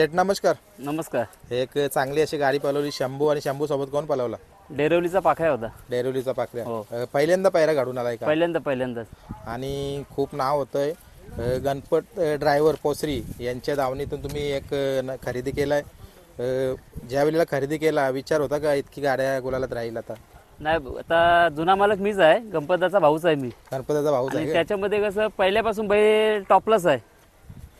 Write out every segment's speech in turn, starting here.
शेठ नमस्कार. नमस्कार. एक चांगली अशी गाडी पळवली शंभू आणि शंभू सोबत कोण पळवला? डेरवलीचा पाखा होता. डेरोलीचा हो. पहिल्यांदा पैरा घडून आलाय का? पहिल्यांदा पहिल्यांदाच. आणि खूप नाव होतंय. अं, गणपत ड्रायव्हर पोसरी यांच्या दावणीतून तुम्ही एक अं, न- खरेदी केलाय. अं, ज्या वेळेला खरेदी केला विचार होता का इतकी गाड्या गुलालात राहील आता? नाही आता जुना मालक मीच आहे. गणपताचा भाऊच आहे मी. गणपताचा भाऊच आणि आहे? त्याच्यामध्ये कसं पहिल्यापासून बैल टॉपलाच आहे.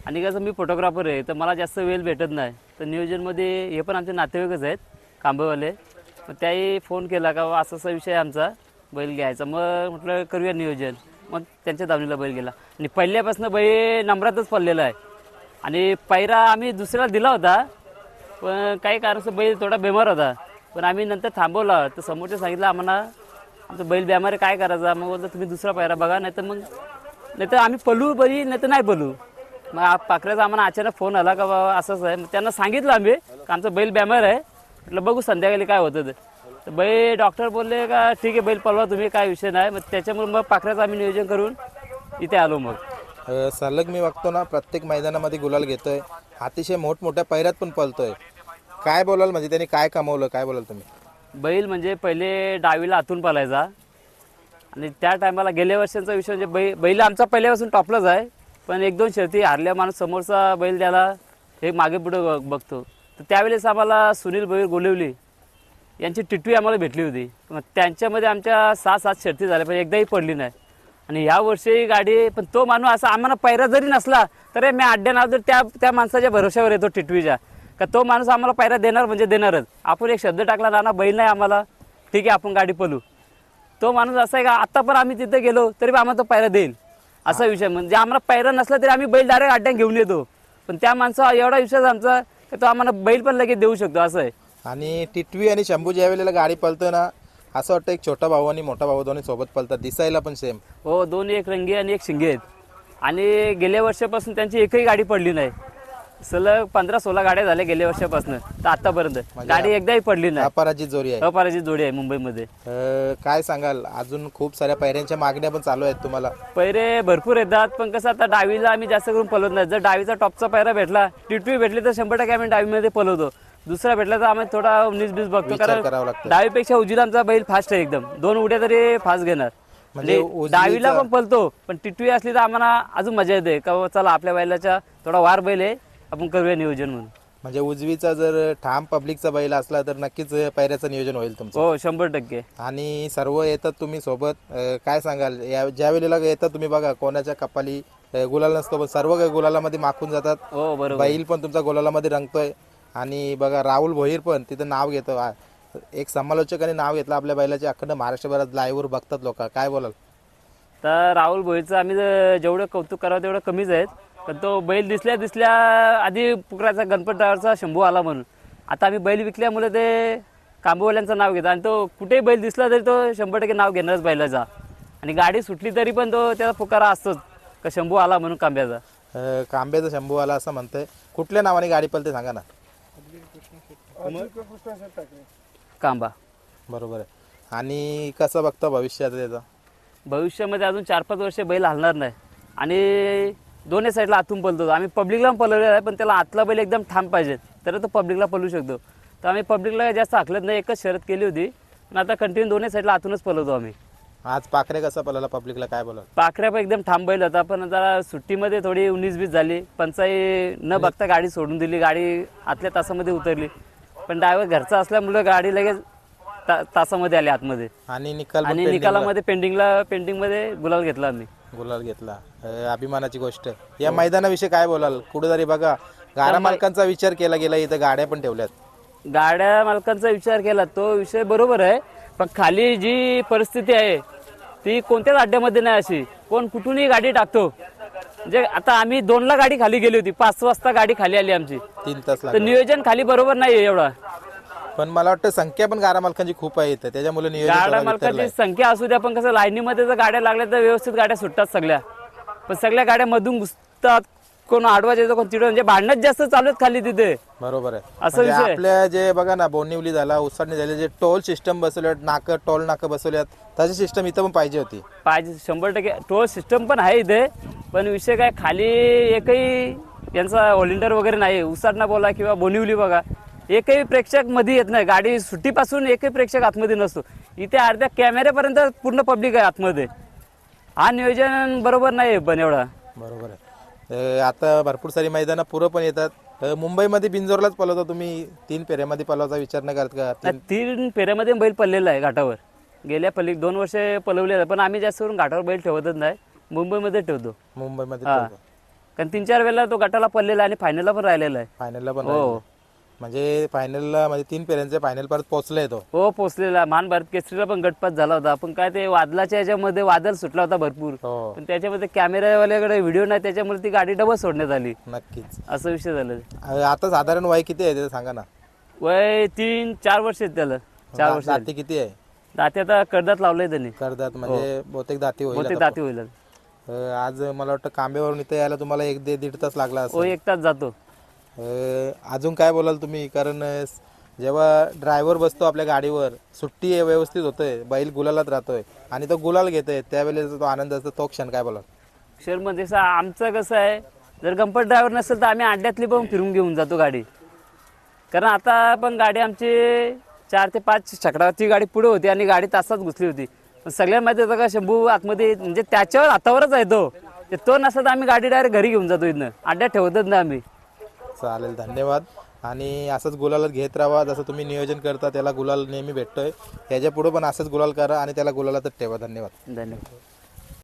आणि कसं मी फोटोग्राफर आहे तर मला जास्त वेळ भेटत नाही. तर नियोजनमध्ये हे पण आमचे नातेवाईकच आहेत कांबेवाले. मग त्याही फोन केला का असा असा विषय आमचा बैल घ्यायचा. मग म्हटलं करूया नियोजन. मग त्यांच्या दावणीला बैल गेला. आणि पहिल्यापासून बैल नंबरातच पडलेला आहे. आणि पायरा आम्ही दुसऱ्याला दिला होता पण काही कारणास्तव बैल थोडा बेमार होता. पण आम्ही नंतर थांबवला. तर समोरच्या सांगितलं आम्हाला आमचं बैल बेमार काय करायचा? मग बोलतो तुम्ही दुसरा पायरा बघा नाही तर मग नाही तर आम्ही पलू बरी नाही तर नाही पलू मग आ- पाखऱ्याचा आम्हाला अचानक फोन आला का बाबा असंच आहे. मग त्यांना सांगितलं आम्ही का आमचं बैल बेमार आहे. म्हटलं बघू संध्याकाळी काय होतं ते. तर बैल डॉक्टर बोलले का ठीक आहे बैल पलवा तुम्ही काय विषय नाही. मग त्याच्यामुळे मग पाखऱ्याचं आम्ही नियोजन करून इथे आलो मग. अं, सलग मी बघतो ना प्रत्येक मैदानामध्ये गुलाल घेतोय. अतिशय मोठमोठ्या पैऱ्यात पण पळतोय. काय बोलाल? म्हणजे त्यांनी काय कमवलं? काय बोलाल तुम्ही? बैल म्हणजे पहिले डावीला आतून पालायचा आणि त्या टायमाला गेल्या वर्षांचा विषय म्हणजे बै बैल आमचा पहिल्यापासून टॉपलाच आहे. पण एक दोन शर्ती हारल्या माणूस समोरचा बैल द्याला हे मागे पुढे बघतो. तर त्यावेळेस आम्हाला सुनील बैल गोलेवली यांची टिटवी आम्हाला भेटली होती. मग त्यांच्यामध्ये आमच्या सहा सात शर्ती झाल्या पण एकदाही पडली नाही. आणि ह्या वर्षी गाडी पण तो माणूस असा आम्हाला पैरा जरी नसला तरी मी अड्ड्या नाव तर त्या त्या माणसाच्या भरोश्यावर येतो टिटवीच्या. का तो माणूस आम्हाला पैरा देणार म्हणजे देणारच. आपण एक शब्द टाकला नाना बैल नाही आम्हाला. ठीक आहे आपण गाडी पलू तो माणूस असा आहे का आत्ता पण आम्ही तिथे गेलो तरी आम्हाला तो पैरा देईल. असा विषय. म्हणजे आम्हाला पैरा नसला तरी आम्ही बैल डायरेक्ट अड्ड्यात घेऊन येतो. पण त्या माणसा एवढा विश्वास आमचा की तो आम्हाला बैल पण लगेच देऊ शकतो असं आहे. आणि टिटवी आणि शंभू ज्या वेळेला गाडी पळतोय ना असं वाटतं एक छोटा भाऊ आणि मोठा भाऊ दोन्ही सोबत पळतात दिसायला पण सेम हो दोन एक रंगी आणि एक शिंगे आहेत. आणि गेल्या वर्षापासून त्यांची एकही गाडी पडली नाही. सलग पंधरा सोळा गाड्या झाल्या गेल्या वर्षापासून. तर आतापर्यंत. गाडी एकदाही पडली नाही. अपराजित जोरी आहे. अपराजित जोडी आहे मुंबईमध्ये. अं, काय सांगाल? अजून खूप साऱ्या पायऱ्यांच्या मागण्या पण चालू आहेत तुम्हाला. पैरे भरपूर येतात पण कसं आता डावीला आम्ही जास्त करून पलवत नाही. जर डावीचा टॉपचा पैरा भेटला टिटवी भेटली तर शंभर टक्के आम्ही डावीमध्ये पलवतो दुसरा भेटला तर आम्ही थोडा उन्नीस बीस बघतो विचार करावा कारण लागतो. डावीपेक्षा उजवीला आमचा बैल फास्ट आहे एकदम. दोन उड्या तरी फास्ट घेणार. म्हणजे म्हणजे डावीला पण पलतो पण टिटवी असली तर आम्हाला अजून मजा येते. का बाबा चला आपल्या बैलाच्या थोडा वार बैल आहे. आपण करूया नियोजन म्हणून. म्हणजे उजवीचा जर ठाम पब्लिकचा बैल असला तर नक्कीच पायऱ्याचं नियोजन होईल तुमचं. हो शंभर टक्के. आणि सर्व येतात तुम्ही सोबत अं, काय सांगाल? या ज्या वेळेला येतात तुम्ही बघा कोणाच्या कपाली अं, गुलाल नसतो पण सर्व काही गुलालामध्ये माखून जातात. हो बरोबर. बैल पण तुमचा गुलालामध्ये रंगतोय. आणि बघा राहुल भोईर पण तिथं नाव घेतो. आ- एक समालोचकाने नाव घेतलं आपल्या बैलाचे अखंड महाराष्ट्रभरात लाईव्हवर बघतात लोक. काय बोलाल? तर राहुल भोईचं आम्ही जेवढं कौतुक करावं तेवढं कमीच आहेत. पण तो बैल दिसल्या दिसल्या आधी पुकराचा गणपत ड्रायव्हरचा शंभू आला म्हणून. आता आम्ही बैल विकल्यामुळे ते कांबूवाल्यांचं नाव घेतो आणि तो कुठेही बैल दिसला तरी तो शंभर टक्के नाव घेणारच बैलाचा. आणि गाडी सुटली तरी पण तो त्याचा पुकारा असतोच. का शंभू आला म्हणून कांब्याचा. अं, कांब्याचा शंभू आला असं म्हणतंय. कुठल्या नावाने गाडी पळते सांगा ना. कांबा. बरोबर आहे. आणि कसं बघतो भविष्यात त्याचं? भविष्यामध्ये अजून चार पाच वर्ष बैल हलणार नाही. आणि दोन्ही साईडला आतून पलतो आम्ही पब्लिकला पलवलेला आहे पण त्याला आतला बैल एकदम ठाम पाहिजे तर तो पब्लिकला पलवू शकतो. तर आम्ही पब्लिकला जास्त हाकलत नाही एकच शर्यत केली होती. पण आता कंटिन्यू दोन्ही साईडला आतूनच पलवतो आम्ही. आज पाखरे कसं पळाला पब्लिकला काय बोलाल पाखऱ्या पण एकदम ठाम बैल होता पण जरा सुट्टीमध्ये थोडी उन्नीस बीस झाली. पंचाई न बघता गाडी सोडून दिली गाडी आतल्या तासामध्ये उतरली. पण ड्रायव्हर घरचा असल्यामुळे गाडी लगेच ता तासामध्ये आली आतमध्ये. आणि निकाल आणि निकालामध्ये पेंडिंगला पेंडिंगमध्ये गुलाल घेतला आम्ही. गुलाल घेतला. अं, अभिमानाची गोष्ट. या मैदानाविषयी काय बोलाल? कुठेतरी बघा गाडा मालकांचा विचार केला गेला इथं गाड्या पण ठेवल्यात. गाड्या मालकांचा विचार केला तो विषय बरोबर आहे. पण खाली जी परिस्थिती आहे ती कोणत्याच अड्ड्यामध्ये नाही अशी. कोण कुठूनही गाडी टाकतो. म्हणजे आता आम्ही दोनला गाडी खाली गेली होती पाच वाजता गाडी खाली आली आमची. तीन तास तर लागले. नियोजन खाली बरोबर नाही एवढा. पण मला वाटतं संख्या पण गाडा मालकांची खूप आहे इथं. त्याच्यामुळे नियोजन गाड्या थोडं. मालकाची संख्या असू द्या पण कसं लाईनीमध्ये जर गाड्या लागल्या तर व्यवस्थित गाड्या सुटतात सगळ्या. पण सगळ्या गाड्या मधून घुसतात कोण आडवा येतो कोण तिथं म्हणजे भांडणच जास्त चालू आहेत खाली तिथे. बरोबर आहे. असं म्हणजे विषय आहे. आपल्या जे बघा ना बोनिवली झाला उसाडणी झाले जे टोल सिस्टम बसवल्यात नाक टोल नाकं बसवल्यात तशी सिस्टम इथं पण पाहिजे होती. पाहिजे शंभर टक्के. टोल सिस्टम पण आहे इथे पण विषय काय खाली एकही यांचा ऑलिंडर वगैरे नाही. उसाटणा बोला किंवा बोनिवली बघा एकही प्रेक्षकमध्ये येत नाही. गाडी सुट्टीपासून एकही प्रेक्षक आतमध्ये नसतो. इथे अर्ध्या कॅमेऱ्यापर्यंत पूर्ण पब्लिक आहे आतमध्ये. हा नियोजन बरोबर नाही पण एवढा. बरोबर आहे. अ, आता भरपूर सारी मैदानं पुरं पण येतात. अ, मुंबईमध्ये बिंजोरलाच पलवता तुम्ही? तीन फेऱ्यामध्ये पलवायचा विचार नाही करत का? तीन फेऱ्यामध्ये बैल पडलेला आहे घाटावर. गेल्या पल्ली दोन वर्ष पलवलेला पण आम्ही जास्त करून घाटावर बैल ठेवतच नाही. मुंबईमध्ये ठेवतो. मुंबईमध्ये हा. कारण तीन चार वेळेला तो गटाला पडलेला आहे आणि फायनलला पण राहिलेला आहे. फायनलला पण हो. म्हणजे फायनलला म्हणजे तीन फेऱ्यांचे फायनल परत पोहोचलाय तो. हो पोचलेला महान भारत केसरीला पण गटपात झाला होता. पण काय ते वादलाच्या याच्यामध्ये वादळ सुटला होता भरपूर. हो. पण त्याच्यामध्ये कॅमेरावाल्याकडे व्हिडिओ नाही त्याच्यामुळे ती गाडी डबल सोडण्यात आली. नक्कीच. असं विषय झालं. अ, आता साधारण वय किती आहे ते सांगा ना. वय तीन चार वर्ष आहेत त्याला. चार वर्ष दाती किती आहे? दाते आता कर्जात लावलंय त्यांनी. करतात म्हणजे बहुतेक दाती होईल बहुतेक आता. दाती होईल. अ, आज मला वाटतं कांबेवरून इथे यायला तुम्हाला एक दे- दीड तास लागला हो असेल. एक तास जातो. अजून काय बोलाल तुम्ही? कारण जेव्हा ड्रायव्हर बसतो आपल्या गाडीवर सुट्टी व्यवस्थित होतोय बैल गुलालात राहतोय आणि तो गुलाल घेतोय त्यावेळेस तो आनंद असतो तो क्षण काय बोलाल? शहरमध्ये सा आमचं कसं आहे जर गंपट ड्रायव्हर नसेल तर आम्ही अड्ड्यातली पण फिरून घेऊन जातो गाडी. कारण आता पण गाडी आमची चार ते पाच चकडाची गाडी पुढे होती आणि गाडी तासात घुसली होती. पण सगळ्यात माहिती होतं का शंभू आतमध्ये म्हणजे त्याच्यावर हातावरच आहे तो. ते तो नसला तर आम्ही गाडी डायरेक्ट घरी घेऊन जातो इथनं. अड्ड्यात ठेवतच ना आम्ही. चालेल धन्यवाद. आणि असंच गुलालात घेत राहा जसं तुम्ही नियोजन करता त्याला गुलाल नेहमी भेटतोय. त्याच्या पुढे पण असंच गुलाल करा आणि त्याला गुलालातच ठेवा. धन्यवाद. धन्यवाद.